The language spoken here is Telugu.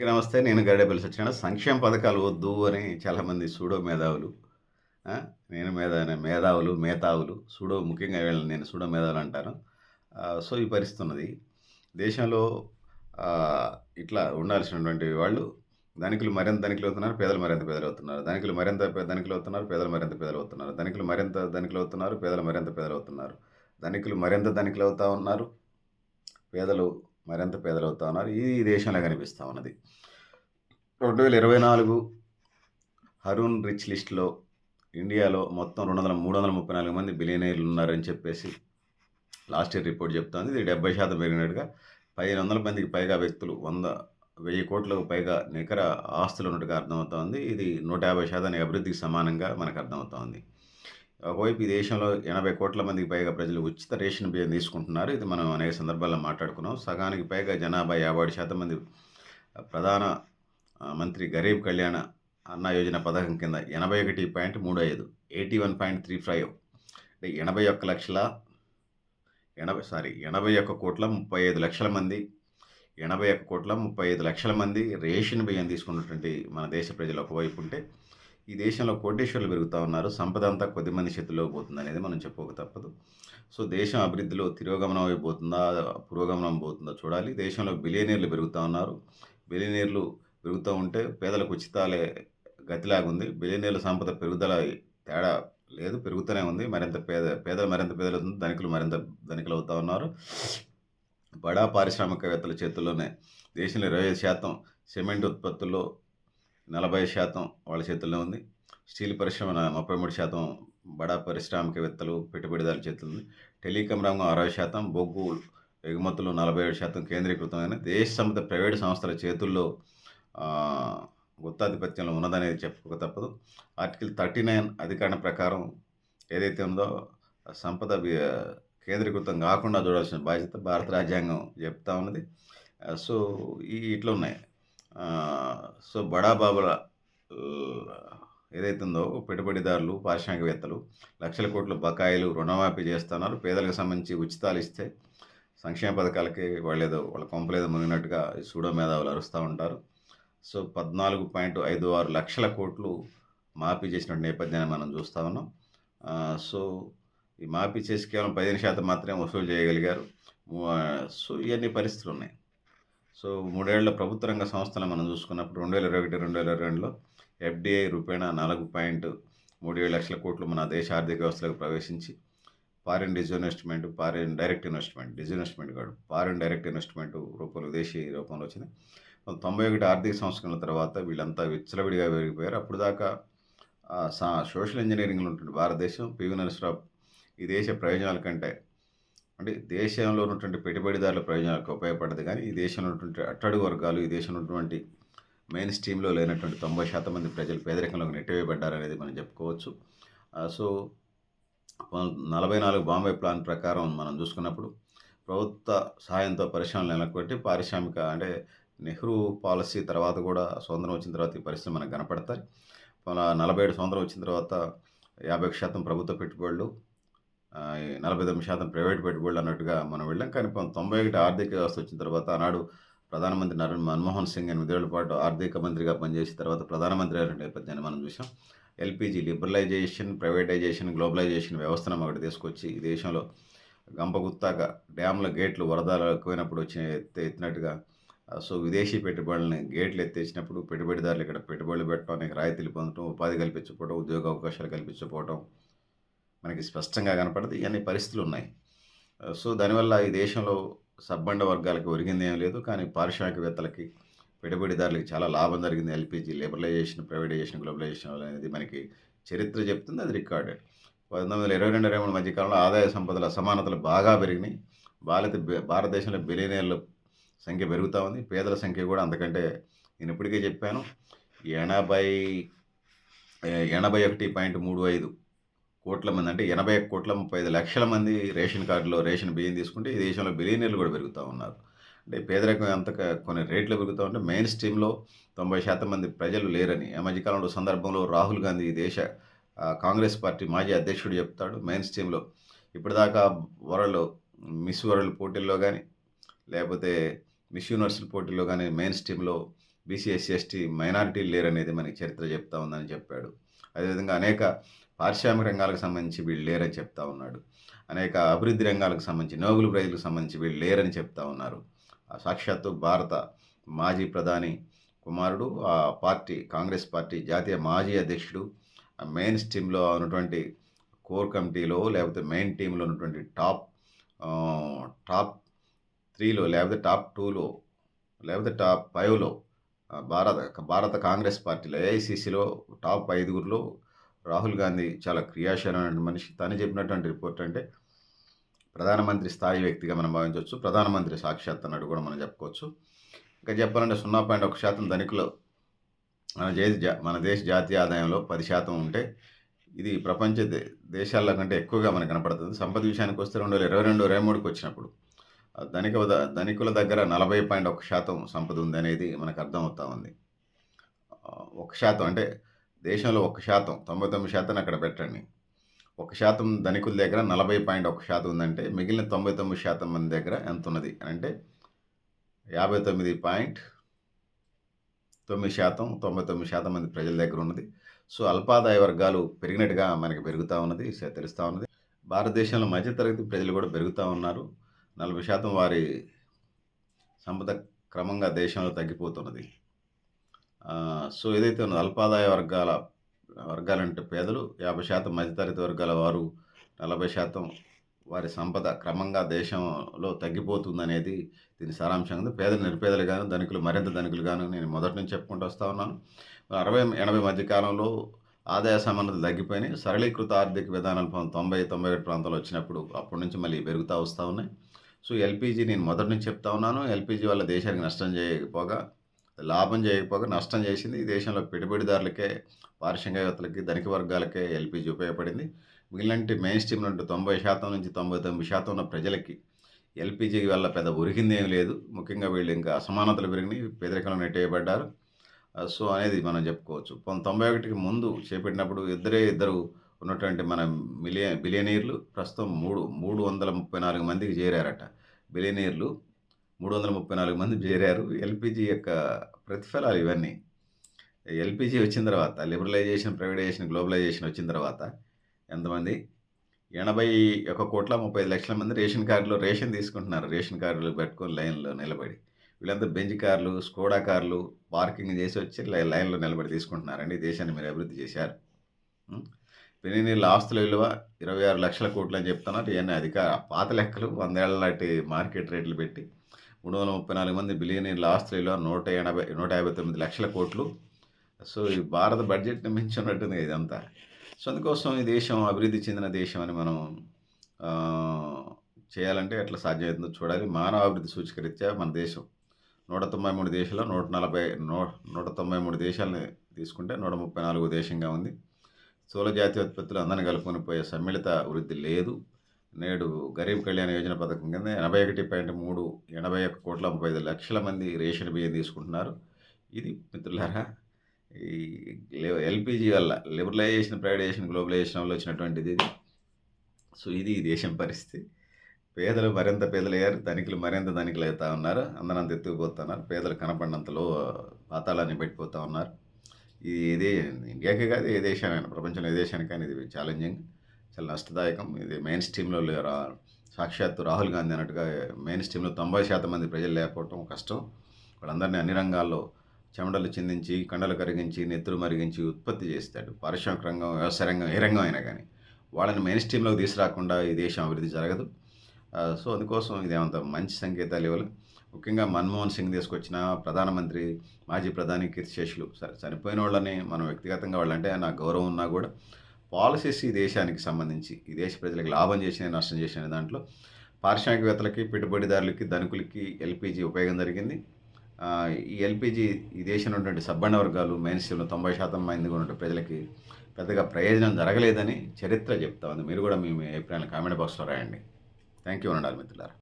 అందరికీ నమస్తే. నేను గరిడేపల్లి సత్యనారాయణ సంక్షేమ పథకాలు వద్దు అని చాలామంది సూడో మేధావులు నేను మేధా మేధావులు మేధావులు సూడో ముఖ్యంగా వీళ్ళని నేను సూడో మేధావులు అంటాను. సో ఈ పరిస్థితి ఉన్నది. దేశంలో ఇట్లా ఉండాల్సినటువంటి వాళ్ళు ధనికులు మరింత ధనికులు అవుతున్నారు పేదలు మరింత పేదలు అవుతున్నారు. ధనికులు మరింత ధనికులు అవుతున్నారు పేదలు మరింత పేదలు అవుతున్నారు. ధనికులు మరింత ధనికులు అవుతున్నారు పేదలు మరింత పేదలు అవుతున్నారు. ధనికులు మరింత ధనికులు అవుతా ఉన్నారు పేదలు మరింత పేదలవుతా ఉన్నారు. ఇది ఈ దేశంలో కనిపిస్తూ ఉన్నది. రెండు వేల ఇరవై నాలుగు హరూన్ రిచ్ లిస్ట్లో ఇండియాలో మొత్తం రెండు వందల మూడు వందల ముప్పై నాలుగు మంది బిలియనీర్లు ఉన్నారని చెప్పేసి లాస్ట్ ఇయర్ రిపోర్ట్ చెప్తోంది. ఇది డెబ్బై శాతం పెరిగినట్టుగా పదిహేను వందల మందికి పైగా వ్యక్తులు వంద వెయ్యి కోట్లకు పైగా నికర ఆస్తులు ఉన్నట్టుగా అర్థమవుతోంది ఇది నూట యాభై శాతానికి అభివృద్ధికి సమానంగా మనకు అర్థమవుతోంది ఒకవైపు ఈ దేశంలో ఎనభై కోట్ల మందికి పైగా ప్రజలు ఉచిత రేషన్ బియ్యం తీసుకుంటున్నారు. ఇది మనం అనేక సందర్భాల్లో మాట్లాడుకున్నాం. సగానికి పైగా జనాభా యాభై శాతం మంది ప్రధాన మంత్రి గరీబ్ కళ్యాణ అన్న యోజన పథకం కింద ఎనభై ఒకటి పాయింట్ మూడు ఐదు eighty one point three five అంటే ఎనభై ఒక్క లక్షల ఎనభై సారీ ఎనభై ఒక్క కోట్ల ముప్పై ఐదు లక్షల మంది ఎనభై ఒక్క కోట్ల ముప్పై ఐదు లక్షల మంది రేషన్ బియ్యం తీసుకున్నటువంటి మన దేశ ప్రజలు ఒకవైపు ఉంటే ఈ దేశంలో కోటేశ్వర్లు పెరుగుతూ ఉన్నారు. సంపద అంతా కొద్దిమంది చేతిలో పోతుంది అనేది మనం చెప్పుకోక తప్పదు. సో దేశం అభివృద్ధిలో తిరోగమనం అయిపోతుందా? పురోగమనం పోతుందా చూడాలి. దేశంలో బిలియనీర్లు పెరుగుతూ ఉన్నారు. బిలియనీర్లు పెరుగుతూ ఉంటే పేదలకు ఉచితాలే గతిలాగుంది. బిలియనీర్ల సంపద పెరుగుదల తేడా లేదు. పెరుగుతూనే ఉంది. మరింత పేద పేదలు మరింత పేదలు అవుతుంది ధనికులు మరింత ధనికులు అవుతూ ఉన్నారు. బడా పారిశ్రామికవేత్తల చేతుల్లోనే దేశంలో ఇరవై ఐదు శాతం సిమెంట్ ఉత్పత్తుల్లో నలభై శాతం వాళ్ళ చేతుల్లో ఉంది. స్టీల్ పరిశ్రమ ముప్పై మూడు శాతం బడా పారిశ్రామికవేత్తలు పెట్టుబడిదారుల చేతుల్లో ఉంది. టెలికాం రంగం అరవై శాతం బొగ్గు ఎగుమతులు నలభై ఏడు శాతం కేంద్రీకృతమైన దేశ సంబంధ ప్రైవేటు సంస్థల చేతుల్లో గుత్తాధిపత్యంలో ఉన్నదనేది చెప్పుకోక తప్పదు. ఆర్టికల్ థర్టీ నైన్ అధికరణ ప్రకారం ఏదైతే ఉందో సంపద కేంద్రీకృతం కాకుండా చూడాల్సిన బాధ్యత భారత రాజ్యాంగం చెప్తా ఉన్నది. సో ఈ ఇట్లా ఉన్నాయి సో బడా బాబుల ఆ, ఉందో పెట్టుబడిదారులు పారిశ్రామికవేత్తలు లక్షల కోట్ల బకాయిలు రుణమాఫీ చేస్తున్నారు. పేదలకు సంబంధించి ఉచితాలు ఇస్తే సంక్షేమ పథకాలకి వాళ్ళేదో వాళ్ళ కొంపలేదో మునిగినట్టుగా సూడో మేధావులు అరుస్తూ ఉంటారు. సో పద్నాలుగు పాయింట్ ఐదు ఆరు లక్షల కోట్లు మాఫీ చేసిన నేపథ్యాన్ని మనం చూస్తూ ఉన్నాం. సో ఈ మాఫీ చేసి కేవలం పదిహేను శాతం మాత్రమే వసూలు చేయగలిగారు. సో ఇవన్నీ పరిస్థితులు ఉన్నాయి. సో మూడేళ్ళ ప్రభుత్వ రంగ సంస్థలను మనం చూసుకున్నప్పుడు రెండు వేల ఇరవై ఒకటి రెండు వేల ఇరవై రెండులో ఎఫ్డిఐ రూపేణా నాలుగు పాయింట్ మూడు ఏడు లక్షల కోట్లు మన దేశ ఆర్థిక వ్యవస్థలకు ప్రవేశించి foreign disinvestment foreign direct investment disinvestment కాదు ఫారిన్ డైరెక్ట్ ఇన్వెస్ట్మెంట్ రూపంలో విదేశీ రూపంలో వచ్చింది. తొంభై ఒకటి ఆర్థిక సంస్కరణల తర్వాత వీళ్ళంతా విచ్చలవిడిగా పెరిగిపోయారు అప్పుడు దాకా సా సోషల్ ఇంజనీరింగ్లో ఉంటుంది భారతదేశం పివి నరసరావు ఈ దేశ ప్రయోజనాల కంటే అంటే దేశంలో ఉన్నటువంటి పెట్టుబడిదారుల ప్రయోజనాలకు ఉపయోగపడదు కానీ ఈ దేశంలో ఉన్నటువంటి అట్టడుగు వర్గాలు ఈ దేశంలో ఉన్నటువంటి మెయిన్ స్ట్రీమ్లో లేనటువంటి తొంభై శాతం మంది ప్రజలు పేదరికంలోకి నెట్టివేయబడ్డారనేది మనం చెప్పుకోవచ్చు. సో నలభై నాలుగు బాంబే ప్లాన్ ప్రకారం మనం చూసుకున్నప్పుడు ప్రభుత్వ సహాయంతో పరిశ్రమలు నెలకొట్టి పారిశ్రామిక అంటే నెహ్రూ పాలసీ తర్వాత కూడా స్వతంత్రం వచ్చిన తర్వాత ఈ పరిస్థితి మనకు కనపడతాయి. నలభై ఏడు స్వతంత్రం వచ్చిన తర్వాత యాభై శాతం ప్రభుత్వ పెట్టుబడులు నలభై తొమ్మిది శాతం ప్రైవేట్ పెట్టుబడులు అన్నట్టుగా మనం వెళ్ళాం. కానీ తొంభై ఒకటి ఆర్థిక వ్యవస్థ వచ్చిన తర్వాత ఆనాడు ప్రధానమంత్రి నరేంద్ర మన్మోహన్ సింగ్ ఎనిమిదేళ్ళ పాటు ఆర్థిక మంత్రిగా పనిచేసిన తర్వాత ప్రధానమంత్రి అయిన నేపథ్యాన్ని మనం చూసాం ఎల్పిజి లిబరలైజేషన్ ప్రైవేటైజేషన్ గ్లోబలైజేషన్ వ్యవస్థను ఒకటి తీసుకొచ్చి ఈ దేశంలో గంపగుత్తాక డ్యామ్ల గేట్లు వరదలు పోయినప్పుడు వచ్చిన ఎత్తి ఎత్తినట్టుగా సో విదేశీ పెట్టుబడులని గేట్లు ఎత్తేసినప్పుడు పెట్టుబడిదారులు ఇక్కడ పెట్టుబడులు పెట్టడానికి రాయితీలు పొందడం ఉపాధి కల్పించకపోవడం ఉద్యోగ అవకాశాలు కల్పించకపోవడం మనకి స్పష్టంగా కనపడదు. ఇవన్నీ పరిస్థితులు ఉన్నాయి. సో దానివల్ల ఈ దేశంలో సబ్బండ వర్గాలకు ఒరిగింది ఏం లేదు. కానీ పారిశ్రామికవేత్తలకి పెట్టుబడిదారులకి చాలా లాభం జరిగింది. ఎల్పిజి లిబరలైజేషన్ ప్రైవేటైజేషన్ గ్లోబలైజేషన్ అనేది మనకి చరిత్ర చెప్తుంది. అది రికార్డెడ్. పంతొమ్మిది వందల ఇరవై రెండు ఇరవై మూడు మధ్యకాలంలో ఆదాయ సంపదల అసమానతలు బాగా పెరిగినాయి. భారత భారతదేశంలో బిలియనీర్ల సంఖ్య పెరుగుతూ ఉంది. పేదల సంఖ్య కూడా అంతకంటే నేను ఇప్పటికే చెప్పాను. ఎనభై ఎనభై ఒకటి పాయింట్ మూడు ఐదు కోట్ల మంది అంటే ఎనభై ఒక్క కోట్ల ముప్పై ఐదు లక్షల మంది రేషన్ కార్డులో రేషన్ బియ్యం తీసుకుంటే ఈ దేశంలో బిలియనీర్లు కూడా పెరుగుతూ ఉన్నారు. అంటే పేదరికం ఎంత కొన్ని రేట్లు పెరుగుతూ ఉంటే మెయిన్ స్ట్రీమ్లో తొంభై శాతం మంది ప్రజలు లేరని ఈ మధ్యకాలంలో సందర్భంలో రాహుల్ గాంధీ ఈ దేశ కాంగ్రెస్ పార్టీ మాజీ అధ్యక్షుడు చెప్తాడు మెయిన్ స్ట్రీమ్లో ఇప్పటిదాకా వరల్డ్ మిస్ వరల్డ్ పోటీల్లో కానీ లేకపోతే మిస్ యూనివర్సిటీ పోటీల్లో కానీ మెయిన్ స్ట్రీమ్లో బీసీ ఎస్సీ ఎస్టీ మైనారిటీలు లేరనేది మనకి చరిత్ర చెప్తా ఉందని చెప్పాడు. అదేవిధంగా అనేక పారిశ్రామిక రంగాలకు సంబంధించి వీళ్ళు లేరని చెప్తా ఉన్నాడు. అనేక అభివృద్ధి రంగాలకు సంబంధించి నోగులు ప్రజలకు సంబంధించి వీళ్ళు లేరని చెప్తా ఉన్నారు. సాక్షాత్తు భారత మాజీ ప్రధాని కుమారుడు ఆ పార్టీ కాంగ్రెస్ పార్టీ జాతీయ మాజీ అధ్యక్షుడు మెయిన్ స్ట్రీమ్లో ఉన్నటువంటి కోర్ కమిటీలో లేకపోతే మెయిన్ టీంలో ఉన్నటువంటి టాప్ టాప్ త్రీలో లేకపోతే టాప్ టూలో లేకపోతే టాప్ ఫైవ్లో భారత భారత కాంగ్రెస్ పార్టీలో ఏఐసిసిలో టాప్ ఐదుగురిలో రాహుల్ గాంధీ చాలా క్రియాశీలమైన మనిషి. తను చెప్పినటువంటి రిపోర్ట్ అంటే ప్రధానమంత్రి స్థాయి వ్యక్తిగా మనం భావించవచ్చు. ప్రధానమంత్రి సాక్షాత్ అన్నట్టు కూడా మనం చెప్పుకోవచ్చు. ఇంకా చెప్పాలంటే సున్నా పాయింట్ ఒక శాతం ధనికులు మన దేశ మన దేశ జాతీయ ఆదాయంలో పది శాతం ఉంటే ఇది ప్రపంచ దే- దేశాల కంటే ఎక్కువగా మనకు కనపడుతుంది. సంపద విషయానికి వస్తే రెండు వేల ఇరవై రెండు ఇరవై మూడుకి వచ్చినప్పుడు ధనిక ధనికుల దగ్గర నలభై పాయింట్ ఒక శాతం సంపద ఉంది అనేది మనకు అర్థమవుతా ఉంది. ఒక శాతం అంటే దేశంలో ఒక శాతం తొంభై తొమ్మిది శాతం అక్కడ పెట్టండి. ఒక శాతం ధనికుల దగ్గర నలభై పాయింట్ ఒక శాతం ఉందంటే మిగిలిన తొంభై తొమ్మిది శాతం మంది దగ్గర ఎంత ఉన్నది? అని అంటే యాభై తొమ్మిది పాయింట్ తొమ్మిది శాతం తొంభై తొమ్మిది శాతం మంది ప్రజల దగ్గర ఉన్నది. సో అల్పాదాయ వర్గాలు పెరిగినట్టుగా మనకి పెరుగుతూ ఉన్నది స- తెలుస్తూ ఉన్నది. భారతదేశంలో మధ్యతరగతి ప్రజలు కూడా పెరుగుతూ ఉన్నారు. నలభై శాతం వారి సంపద క్రమంగా దేశంలో తగ్గిపోతున్నది. సో ఏదైతే ఉన్నదో అల్పాదాయ వర్గాల వర్గాలంటే పేదలు యాభై శాతం మధ్యతరగతి వర్గాల వారు నలభై శాతం వారి సంపద క్రమంగా దేశంలో తగ్గిపోతుందనేది దీని సారాంశం. పేదలు నిరుపేదలు గాను ధనికులు మరింత ధనికులు గాను నేను మొదటి నుంచి చెప్పుకుంటూ వస్తూ ఉన్నాను. అరవై ఎనభై మధ్య కాలంలో ఆదాయ సమానతలు తగ్గిపోయినాయి. సరళీకృత ఆర్థిక విధానాలు తొంభై తొంభై ఒకటి ప్రాంతాలు వచ్చినప్పుడు అప్పటి నుంచి మళ్ళీ పెరుగుతూ వస్తూ ఉన్నాయి. సో ఎల్పిజి నేను మొదటి నుంచి చెప్తా ఉన్నాను. ఎల్పిజి వల్ల దేశానికి నష్టం చేయకపోగా లాభం చేయకపోగా నష్టం చేసింది. ఈ దేశంలో పెట్టుబడిదారులకే పారిశ్రామికవేత్తలకి ధనిక వర్గాలకే ఎల్పిజి ఉపయోగపడింది. మిగిలినంటి మెయిన్ స్ట్రీమ్ నుండి తొంభై శాతం నుంచి తొంభై తొమ్మిది శాతం ఉన్న ప్రజలకి ఎల్పిజి వల్ల పెద్ద ఉరికింది ఏం లేదు. ముఖ్యంగా వీళ్ళు ఇంకా అసమానతలు పెరిగినాయి పేదరికంలో నెట్టేయబడ్డారు. సో అనేది మనం చెప్పుకోవచ్చు. తొంభై ఒకటికి ముందు చేపట్టినప్పుడు ఇద్దరే ఇద్దరు ఉన్నటువంటి మన మిలియ బిలియనీర్లు ప్రస్తుతం మూడు మూడు వందల ముప్పై నాలుగు మందికి చేరారట బిలియనీర్లు. మూడు వందల ముప్పై నాలుగు మంది చేరారు. ఎల్పిజి యొక్క ప్రతిఫలాలు ఇవన్నీ. ఎల్పిజి వచ్చిన తర్వాత లిబరలైజేషన్ ప్రైవేటైజేషన్ గ్లోబలైజేషన్ వచ్చిన తర్వాత ఎంతమంది? ఎనభై ఒక కోట్ల ముప్పై ఐదు లక్షల మంది రేషన్ కార్డులో రేషన్ తీసుకుంటున్నారు. రేషన్ కార్డులు పెట్టుకొని లైన్లో నిలబడి. వీళ్ళంతా బెంచ్ కార్లు స్కోడా కార్లు పార్కింగ్ చేసి వచ్చి లైన్లో నిలబడి తీసుకుంటున్నారండి. దేశాన్ని మీరు అభివృద్ధి చేశారు. పెనీళ్ళ ఆస్తుల విలువ ఇరవై ఆరు లక్షల కోట్లు అని చెప్తున్నారు. ఇవన్నీ అధిక పాత లెక్కలు. వందేళ్ళ లాంటి మార్కెట్ రేట్లు పెట్టి మూడు వందల ముప్పై నాలుగు మంది బిలియనీర్ల ఆస్తుల నూట ఎనభై నూట యాభై తొమ్మిది లక్షల కోట్లు. సో ఈ భారత బడ్జెట్ని మించి ఉన్నట్టుంది ఇదంతా. సో అందుకోసం ఈ దేశం అభివృద్ధి చెందిన దేశం అని మనం చేయాలంటే ఎట్లా సాధ్యమవుతుందో చూడాలి. మానవ అభివృద్ధి సూచికరీత్యా మన దేశం నూట తొంభై మూడు దేశాల్లో నూట నలభై నూ నూట తొంభై మూడు దేశాలని తీసుకుంటే నూట ముప్పై నాలుగు దేశంగా ఉంది. స్థూల జాతీయ ఉత్పత్తులు అందరిని కలుపుకొని పోయే సమ్మిళిత వృద్ధి లేదు. నేడు గరీబ్ కళ్యాణ్ యోజన పథకం కింద ఎనభై ఒకటి పాయింట్ మూడు ఎనభై ఒక్క కోట్ల ముప్పై ఐదు లక్షల మంది రేషన్ బియ్యం తీసుకుంటున్నారు. ఇది మిత్రులారా ఈ ఎల్పిజి వల్ల లిబరలైజేషన్ ప్రైవేటైజేషన్ గ్లోబలైజేషన్ వల్ల వచ్చినటువంటిది ఇది. సో ఇది ఈ దేశం పరిస్థితి. పేదలు మరింత పేదలయ్యారు ధనికులు మరింత ధనికులు అవుతా ఉన్నారు అందరంత ఎత్తుకుపోతున్నారు పేదలు కనపడినంతలో పాతాళాన్ని పెట్టిపోతూ ఉన్నారు. ఇది ఇదే ఇండియాకే కాదు ఏ దేశానైనా ప్రపంచంలో ఏ దేశానికైనా ఇది ఛాలెంజింగ్. చాలా నష్టదాయకం. ఇది మెయిన్ స్ట్రీమ్లో లేరా సాక్షాత్తు రాహుల్ గాంధీ అన్నట్టుగా మెయిన్ స్ట్రీమ్లో తొంభై శాతం మంది ప్రజలు లేకపోవటం కష్టం. వాళ్ళందరినీ అన్ని రంగాల్లో చెమటలు చిందించి కండలు కరిగించి నెత్తులు మరిగించి ఉత్పత్తి చేస్తాడు. పారిశ్రామిక రంగం వ్యవసాయ రంగం ఏ రంగం అయినా కానీ. వాళ్ళని మెయిన్ స్ట్రీమ్లోకి తీసుకురాకుండా ఈ దేశం అభివృద్ధి జరగదు. సో అందుకోసం ఇదేమంత మంచి సంకేతాలు ఇవ్వాలి. ముఖ్యంగా మన్మోహన్ సింగ్ తీసుకొచ్చిన ప్రధానమంత్రి మాజీ ప్రధాని కీర్తిశేషులు సరే చనిపోయిన వాళ్ళని మనం వ్యక్తిగతంగా వాళ్ళంటే నాకు గౌరవం ఉన్నా కూడా పాలసీస్ ఈ దేశానికి సంబంధించి ఈ దేశ ప్రజలకు లాభం చేసిన నష్టం చేసిన దాంట్లో పారిశ్రామికవేత్తలకి పెట్టుబడిదారులకి ధనికులకి ఎల్పిజి ఉపయోగం జరిగింది. ఈ ఎల్పిజి ఈ దేశంలో ఉన్నటువంటి సబ్బండ వర్గాలు మెయిన్ తొంభై శాతం మంది ఉన్న ప్రజలకి పెద్దగా ప్రయోజనం జరగలేదని చరిత్ర చెప్తా ఉంది. మీరు కూడా మీ మీ అభిప్రాయాలు కామెంట్ బాక్స్లో రాయండి. థ్యాంక్ యూ ఉండాలి మిత్రులారా.